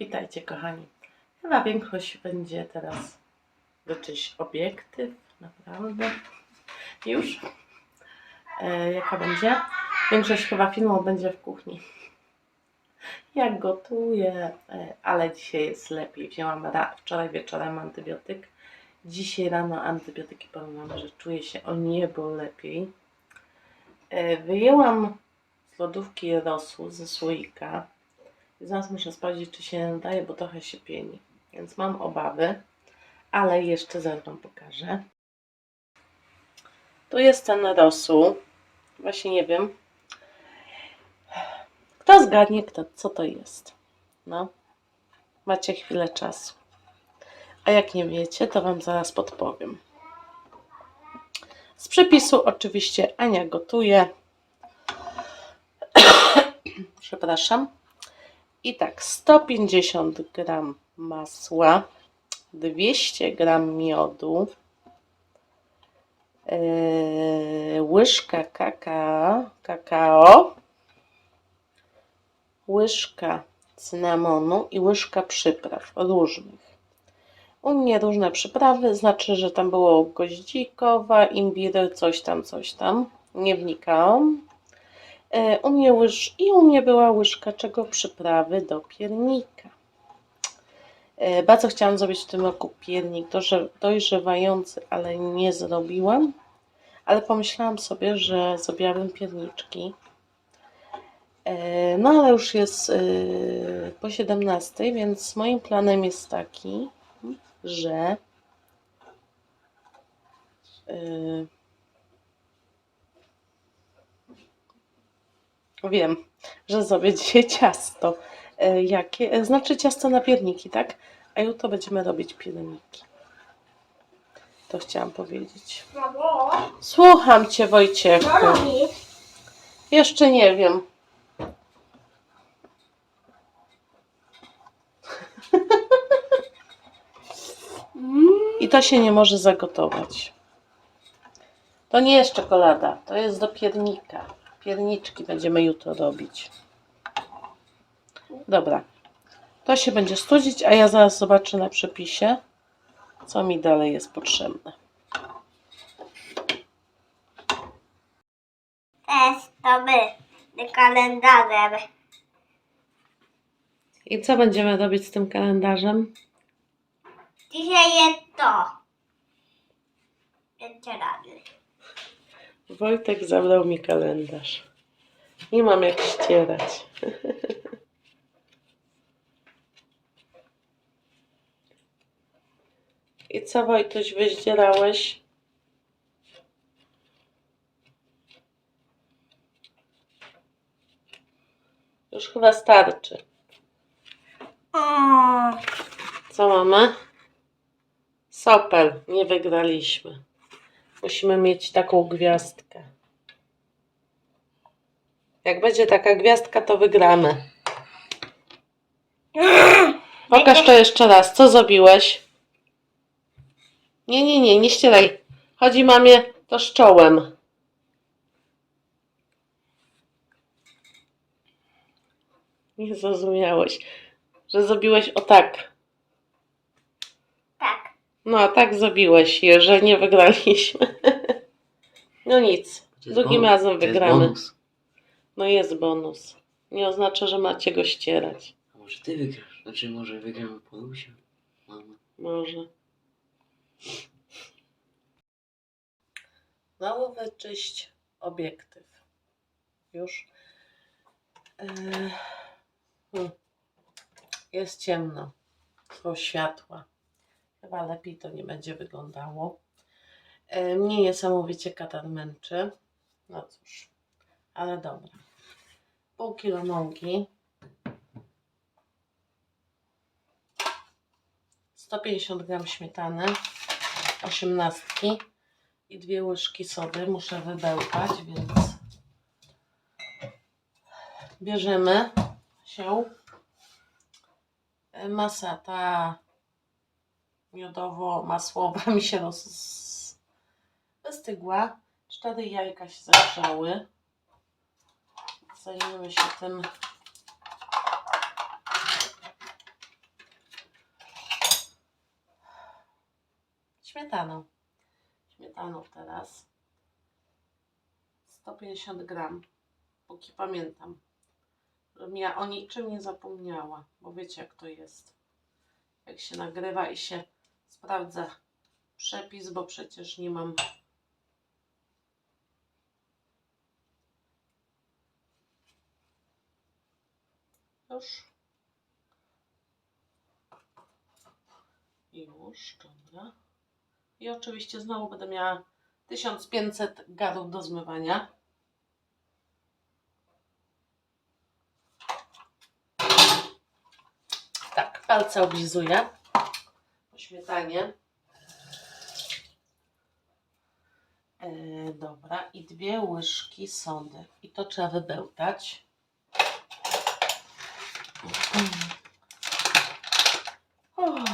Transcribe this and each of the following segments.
Witajcie kochani. Chyba większość będzie teraz leczyć obiektyw, naprawdę. Już. E, jaka będzie? Większość chyba filmów będzie w kuchni. Jak gotuję, e, ale dzisiaj jest lepiej. Wzięłam ra- wczoraj wieczorem antybiotyk. Dzisiaj rano antybiotyki powiem że czuję się o niebo lepiej. E, wyjęłam z lodówki rosół ze słoika. Zaraz muszę sprawdzić, czy się nadaje, bo trochę się pieni. Więc mam obawy, ale jeszcze zaraz Wam pokażę. Tu jest ten rosół. Właśnie nie wiem. Kto zgadnie, kto, co to jest? No, macie chwilę czasu. A jak nie wiecie, to Wam zaraz podpowiem. Z przepisu oczywiście Ania gotuje. Przepraszam. I tak, 150 gram masła, 200 gram miodu, yy, łyżka kakao, kakao, łyżka cynamonu i łyżka przypraw różnych. U mnie różne przyprawy, znaczy, że tam było goździkowa, imbir, coś tam, coś tam. Nie wnikałam. E, U mnie łyż... I u mnie była łyżka czego przyprawy do piernika. E, Bardzo chciałam zrobić w tym roku piernik dojrzewający, ale nie zrobiłam. Ale pomyślałam sobie, że zrobiłabym pierniczki. E, No ale już jest po 17, więc moim planem jest taki, że Wiem, że zrobię dzisiaj ciasto. E, Jakie? E, Znaczy ciasto na pierniki, tak? A jutro będziemy robić pierniki. To chciałam powiedzieć. Słucham Cię, Wojciechu. Jeszcze nie wiem. Mm, I to się nie może zagotować. To nie jest czekolada, to jest do piernika. Pierniczki będziemy jutro robić. Dobra. To się będzie studzić, a ja zaraz zobaczę na przepisie, co mi dalej jest potrzebne. Też to my, kalendarzem. I co będziemy robić z tym kalendarzem? Dzisiaj jest to. Jeszcze raz. Wojtek zabrał mi kalendarz. Nie mam jak ścierać. I co Wojtuś wyździerałeś? Już chyba starczy. Co mamy? Sopel. Nie wygraliśmy. Musimy mieć taką gwiazdkę. Jak będzie taka gwiazdka, to wygramy. Pokaż to jeszcze raz. Co zrobiłeś? Nie, nie, nie, nie ścieraj. Chodzi mamie to z czołem. Nie zrozumiałeś, że zrobiłeś o tak. No, a tak zrobiłeś, że nie wygraliśmy. No nic, jest drugim bonus. razem To jest wygramy. bonus. No jest bonus. Nie oznacza, że macie go ścierać. A może ty wygrasz? Znaczy może wygramy Polusia? Mama. Może. Znowu wyczyść obiektyw. Już. Eee, hmm. Jest ciemno. Są światła. Chyba lepiej to nie będzie wyglądało. E, Mnie niesamowicie katar męczy. No cóż, ale dobra. Pół kilo mąki. 150 gram śmietany, 18 i dwie łyżki sody. Muszę wybełkać, więc bierzemy się. E, Masa ta miodowo-masłowa mi się roz... wystygła. Cztery jajka się zagrzały. Zajmiemy się tym śmietaną. Śmietaną teraz. 150 gram, póki pamiętam. Żebym ja o niczym nie zapomniała, bo wiecie jak to jest. Jak się nagrywa i się sprawdza przepis, bo przecież nie mam Już. Już, dobra. I oczywiście znowu będę miała 1500 garów do zmywania. Tak, palce oblizuję śmietanie. E, dobra, i dwie łyżki sody. I to trzeba wybełtać. Oj.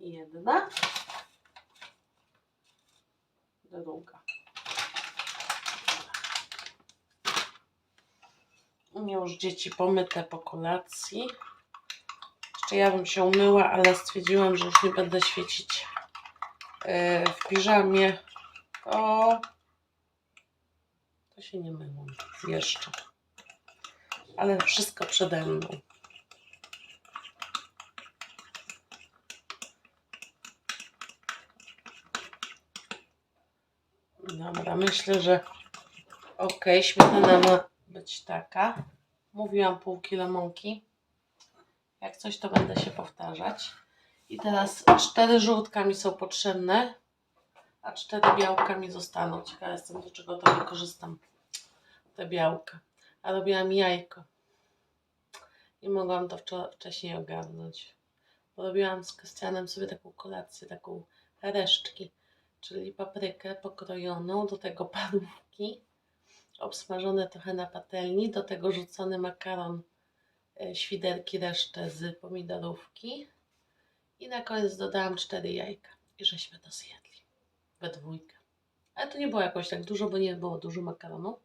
Jedna. Druga. Mnie już dzieci pomyte po kolacji. Ja bym się umyła, ale stwierdziłam, że już nie będę świecić e, w piżamie. To, to się nie myło jeszcze ale wszystko przede mną. Dobra, myślę, że ok, śmietana ma być taka. Mówiłam pół kilo mąki. Jak coś, to będę się powtarzać. I teraz cztery żółtka mi są potrzebne, a cztery białka mi zostaną. Ciekawa jestem, do czego to wykorzystam te białka a robiłam jajko. Nie mogłam to wcześniej ogarnąć. Bo robiłam z Krystianem sobie taką kolację, taką resztki, czyli paprykę pokrojoną, do tego parówki, obsmażone trochę na patelni, do tego rzucony makaron, świderki resztę z pomidorówki i na koniec dodałam cztery jajka i żeśmy to zjedli we dwójkę. Ale to nie było jakoś tak dużo, bo nie było dużo makaronu.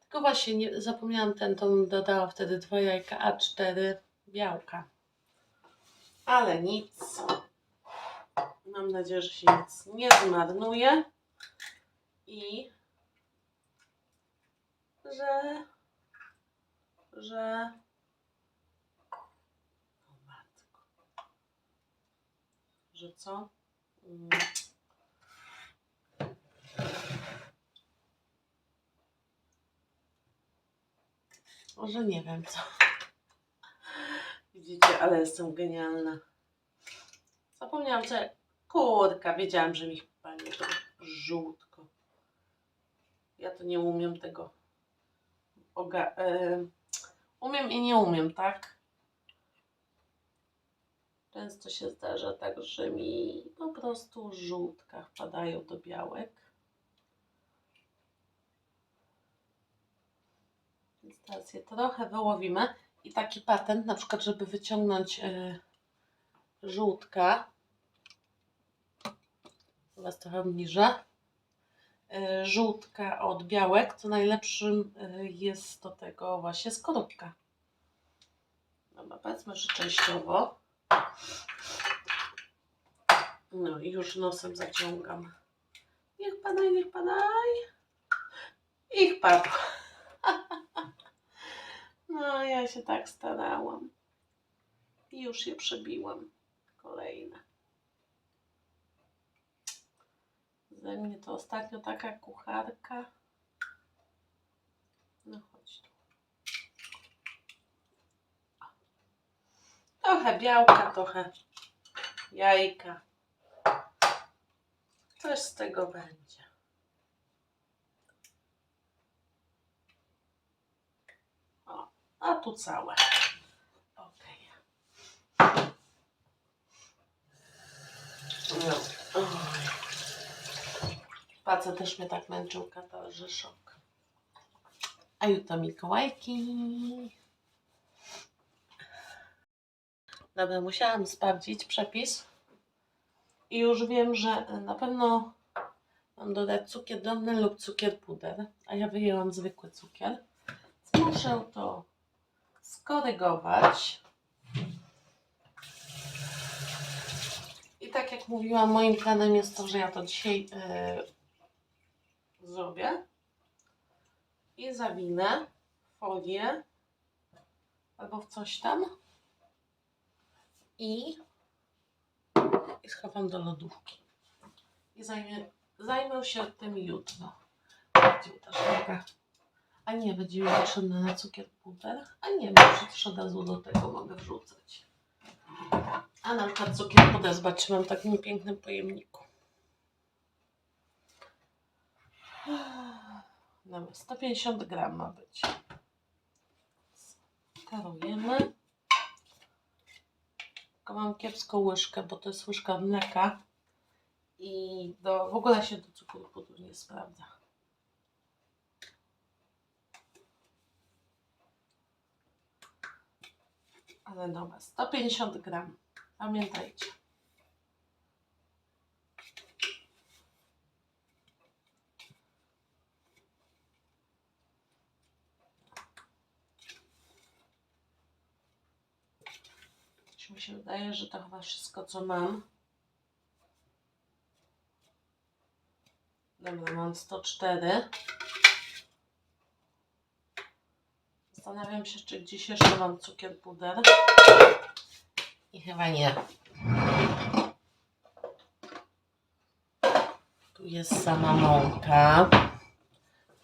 Tylko właśnie nie, zapomniałam ten, to dodała wtedy dwa jajka, a cztery białka. Ale nic. Mam nadzieję, że się nic nie zmarnuje. I że że o matko. Co? Mm. Może nie wiem co. Widzicie, ale jestem genialna. Zapomniałam, że kurka, wiedziałam, że mi pani to żółtko. Ja to nie umiem tego. Oga umiem i nie umiem, tak? Często się zdarza tak, że mi po prostu żółtka wpadają do białek. Więc teraz je trochę wyłowimy. I taki patent, na przykład, żeby wyciągnąć e, żółtka, was trochę obniżę, e, żółtka od białek, to najlepszym e, jest do tego właśnie skorupka. Dobra, powiedzmy, że częściowo. No i już nosem zaciągam. Niech padaj, niech padaj. Ich padł. No, ja się tak starałam. I już je przebiłam. Kolejne. Ze mnie to ostatnio taka kucharka. No chodź tu. Trochę białka, trochę jajka. Coś z tego będzie. O, a tu całe. Okej. No. Też mnie tak męczył katarzyszok. A jutro Mikołajki. Dobra, musiałam sprawdzić przepis. I już wiem, że na pewno mam dodać cukier drobny lub cukier puder. A ja wyjęłam zwykły cukier. Więc muszę to skorygować. tak jak mówiłam, moim planem jest to, że ja to dzisiaj yy, zrobię i zawinę folię albo w coś tam i, i schowam do lodówki. I zajmę, zajmę się tym jutro. Szafka? A nie, będzie potrzebne na cukier puder. A nie, bo przecież od razu do tego mogę wrzucać. A na przykład cukier puder zobaczyłam w takim pięknym pojemniku. Dobra, 150 gram ma być. Karujemy. Tylko mam kiepską łyżkę, bo to jest łyżka mleka. I do, w ogóle się do cukru pudru nie sprawdza. Ale dobra, 150 gram. Pamiętajcie. Mi się wydaje, że to chyba wszystko, co mam. Dobra, mam 104. Zastanawiam się, czy gdzieś jeszcze mam cukier puder. I chyba nie. Tu jest sama mąka.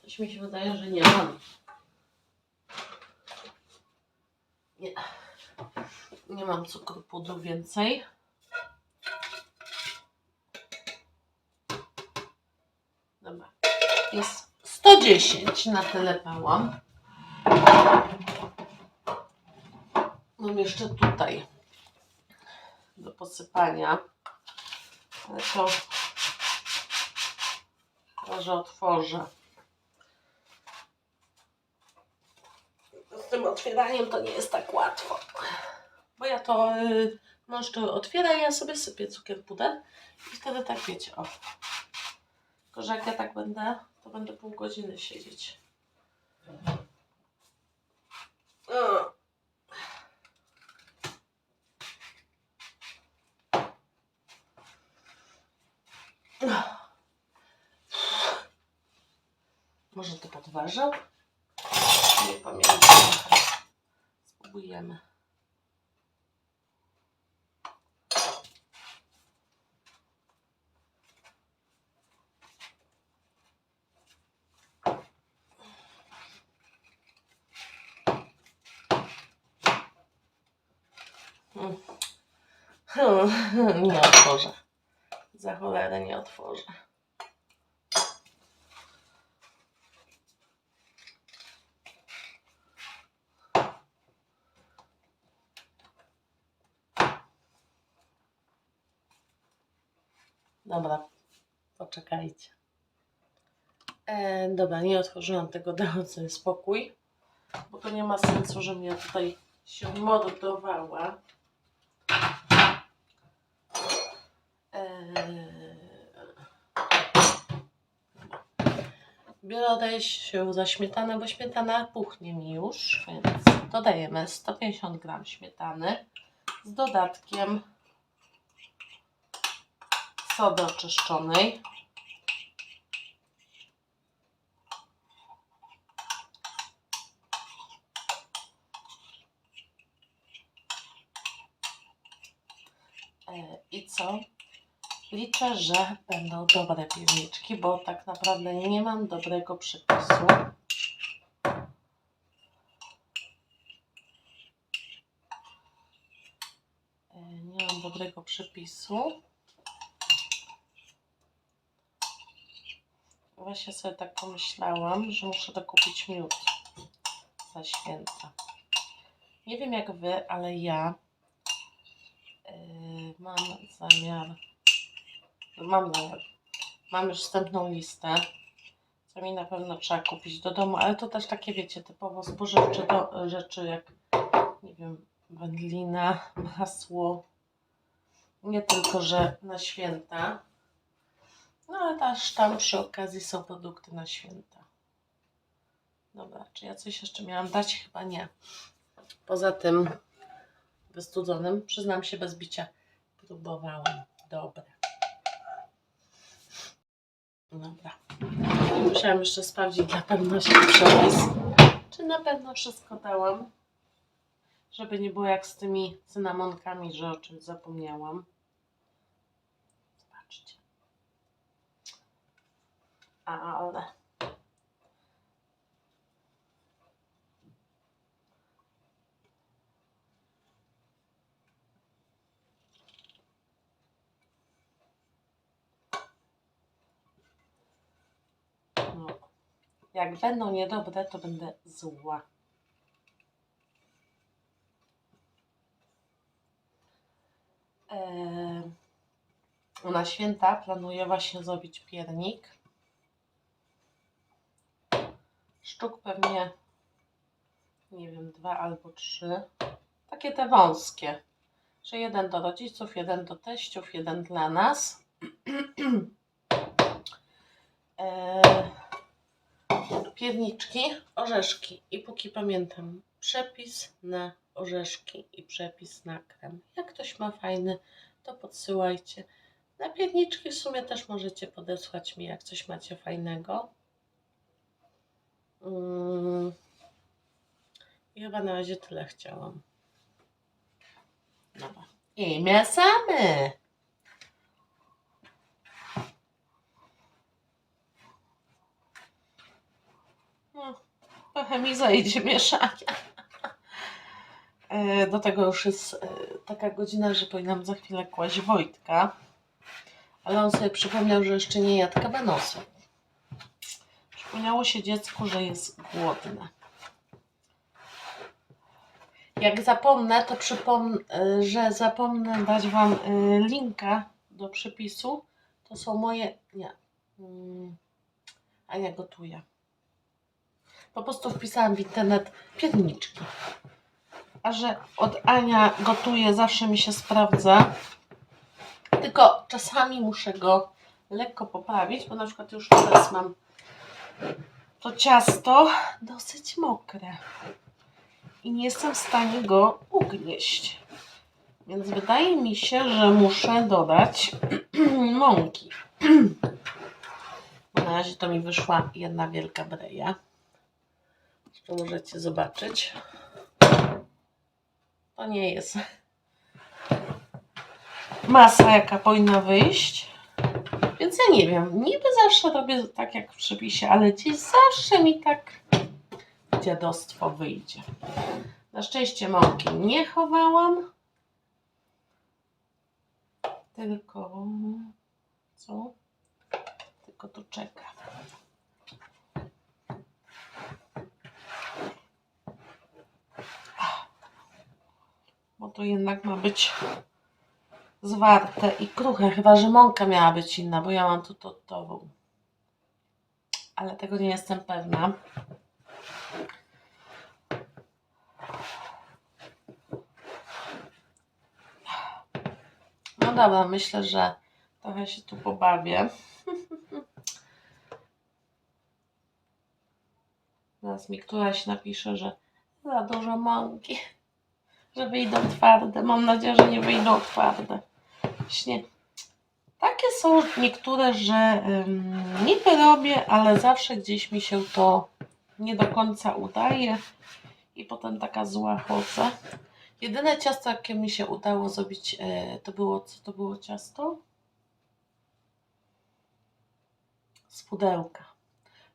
Coś mi się wydaje, że nie mam. Nie. Nie mam cukru pudru więcej. Dobra. Jest 110 na tyle pałam. Mam jeszcze tutaj do posypania. Ale to może otworzę. Z tym otwieraniem to nie jest tak łatwo. Bo ja to y, mąż to otwiera i ja sobie sypię cukier puder i wtedy tak wiecie, o. Tylko, że jak ja tak będę, to będę pół godziny siedzieć. O. Może to podważał? Nie pamiętam. Spróbujemy. Hmm. Hmm, Nie otworzę. Za cholerę nie otworzę. Dobra, poczekajcie. E, dobra, nie otworzyłam tego, dałam sobie spokój, bo to nie ma sensu, żebym ja tutaj się mordowała. Biorę się za śmietanę, bo śmietana puchnie mi już, więc dodajemy 150 gram śmietany z dodatkiem sody oczyszczonej. E, I co? Liczę, że będą dobre pierniczki, bo tak naprawdę nie mam dobrego przepisu. E, Nie mam dobrego przepisu. Właśnie sobie tak pomyślałam, że muszę dokupić miód na święta. Nie wiem jak wy, ale ja yy, mam zamiar, mam mam już wstępną listę, co mi na pewno trzeba kupić do domu, ale to też takie wiecie, typowo spożywcze do, rzeczy jak, nie wiem, wędlina, masło, nie tylko, że na święta, no ale też tam przy okazji są produkty na święta. Dobra, czy ja coś jeszcze miałam dać? Chyba nie. Poza tym wystudzonym, przyznam się bez bicia, próbowałam dobre. Dobra. Musiałam jeszcze sprawdzić dla pewności przepis. Czy na pewno wszystko dałam? Żeby nie było jak z tymi cynamonkami, że o czymś zapomniałam. Zobaczcie. Ale. No. Jak będą niedobre, to będę zła. Eee, na święta planuję właśnie zrobić piernik. Sztuk pewnie, nie wiem, dwa albo trzy. Takie te wąskie. Że jeden do rodziców, jeden do teściów, jeden dla nas. eee, pierniczki, orzeszki i póki pamiętam przepis na orzeszki i przepis na krem. Jak ktoś ma fajny, to podsyłajcie. Na pierniczki w sumie też możecie podesłać mi, jak coś macie fajnego. Mm. I chyba na razie tyle chciałam. Dobra. I miesamy! No, trochę mi zajdzie mieszania. E, Do tego już jest e, taka godzina, że powinnam za chwilę kłaść Wojtka. Ale on sobie przypomniał, że jeszcze nie jadł kabanosu. Przypomniało się dziecku, że jest głodne. Jak zapomnę, to przypomnę, e, że zapomnę dać Wam linka do przepisu. To są moje. Nie. Mm, Ania gotuje. Po prostu wpisałam w internet pierniczki. A że od Ania gotuje, zawsze mi się sprawdza. Tylko czasami muszę go lekko poprawić, bo na przykład już teraz mam to ciasto dosyć mokre. I nie jestem w stanie go ugnieść. Więc wydaje mi się, że muszę dodać mąki. Na razie to mi wyszła jedna wielka breja. Tu możecie zobaczyć. To nie jest masa, jaka powinna wyjść. Więc ja nie wiem. Niby zawsze robię tak jak w przepisie, ale gdzieś zawsze mi tak dziadostwo wyjdzie. Na szczęście mąki nie chowałam. Tylko co? Tylko tu czeka. Bo to jednak ma być zwarte i kruche, chyba że mąka miała być inna, bo ja mam tu totową. Ale tego nie jestem pewna. No dobra, myślę, że trochę się tu pobawię. Zaraz mi któraś napisze, że za dużo mąki, że wyjdą twarde. Mam nadzieję, że nie wyjdą twarde. Właśnie takie są niektóre, że ym, niby robię, ale zawsze gdzieś mi się to nie do końca udaje i potem taka zła chodzę. Jedyne ciasto, jakie mi się udało zrobić, e, to było, co to było ciasto? Z pudełka.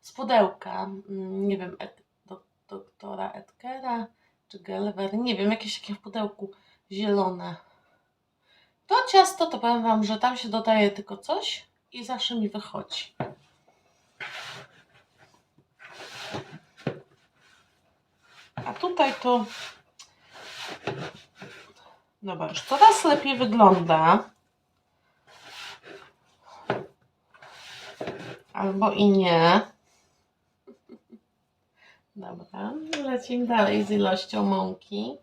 Z pudełka, mm, nie wiem, do, doktora Edgera czy Gelwer, nie wiem, jakieś takie w pudełku zielone. To ciasto, to powiem Wam, że tam się dodaje tylko coś i zawsze mi wychodzi. A tutaj to Dobra, już coraz lepiej wygląda. Albo i nie. Dobra, lecimy dalej z ilością mąki.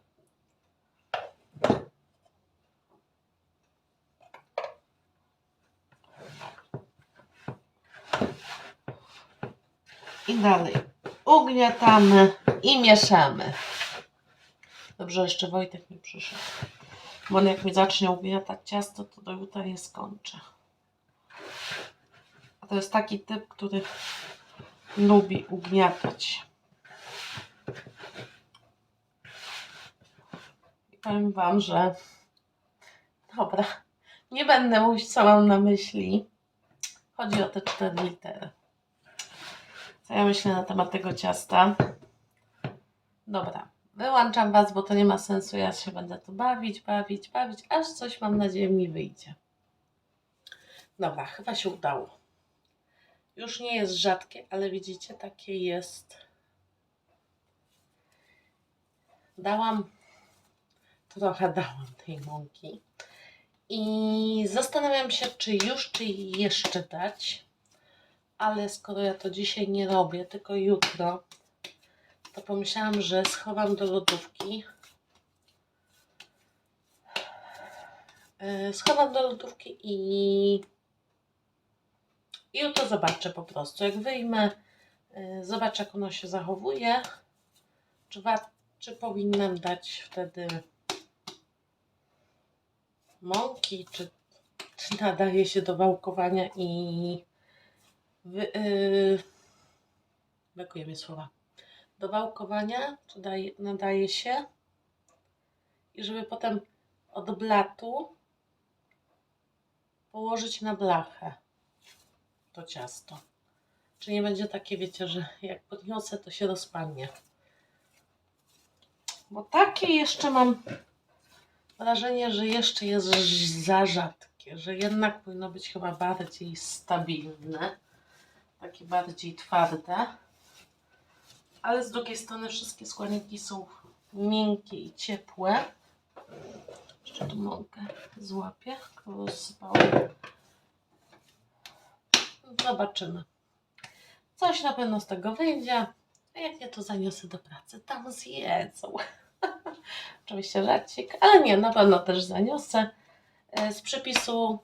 I dalej ugniatamy i mieszamy. Dobrze, jeszcze Wojtek mi przyszedł. Bo on jak mi zacznie ugniatać ciasto, to do jutra je skończę. A to jest taki typ, który lubi ugniatać. Powiem Wam, że dobra, nie będę mówić, co mam na myśli. Chodzi o te cztery litery. Co ja myślę na temat tego ciasta? Dobra, wyłączam Was, bo to nie ma sensu. Ja się będę tu bawić, bawić, bawić, aż coś mam nadzieję mi wyjdzie. Dobra, chyba się udało. Już nie jest rzadkie, ale widzicie, takie jest. Dałam, trochę dałam tej mąki. I zastanawiam się, czy już, czy jeszcze dać. Ale skoro ja to dzisiaj nie robię, tylko jutro, to pomyślałam, że schowam do lodówki. Yy, Schowam do lodówki i jutro zobaczę po prostu. Jak wyjmę, yy, zobaczę jak ono się zachowuje. Czy, czy powinnam dać wtedy mąki, czy, czy nadaje się do wałkowania i wy, yy, brakuje mi słowa. Do wałkowania, czy daje, nadaje się i żeby potem od blatu położyć na blachę to ciasto. Czy nie będzie takie, wiecie, że jak podniosę, to się rozpadnie. Bo takie jeszcze mam wrażenie, że jeszcze jest za rzadkie, że jednak powinno być chyba bardziej stabilne, takie bardziej twarde. Ale z drugiej strony wszystkie składniki są miękkie i ciepłe. Jeszcze tu mąkę złapię, którą rozsypałam. Zobaczymy. Coś na pewno z tego wyjdzie. A jak nie, to zaniosę do pracy. Tam zjedzą. Oczywiście żarcik, ale nie, na pewno też zaniosę. E, Z przepisu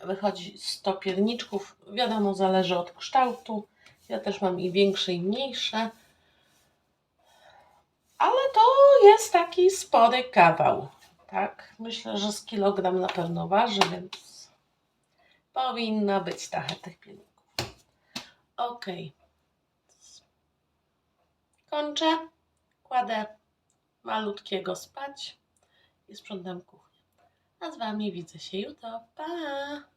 wychodzi 100 pierniczków. Wiadomo, zależy od kształtu. Ja też mam i większe, i mniejsze. Ale to jest taki spory kawał. Tak, myślę, że z kilogram na pewno waży, więc powinno być trochę tych pierników. Ok. Kończę. Kładę malutkiego spać i sprzątam kuchnię. A z Wami widzę się jutro. Pa!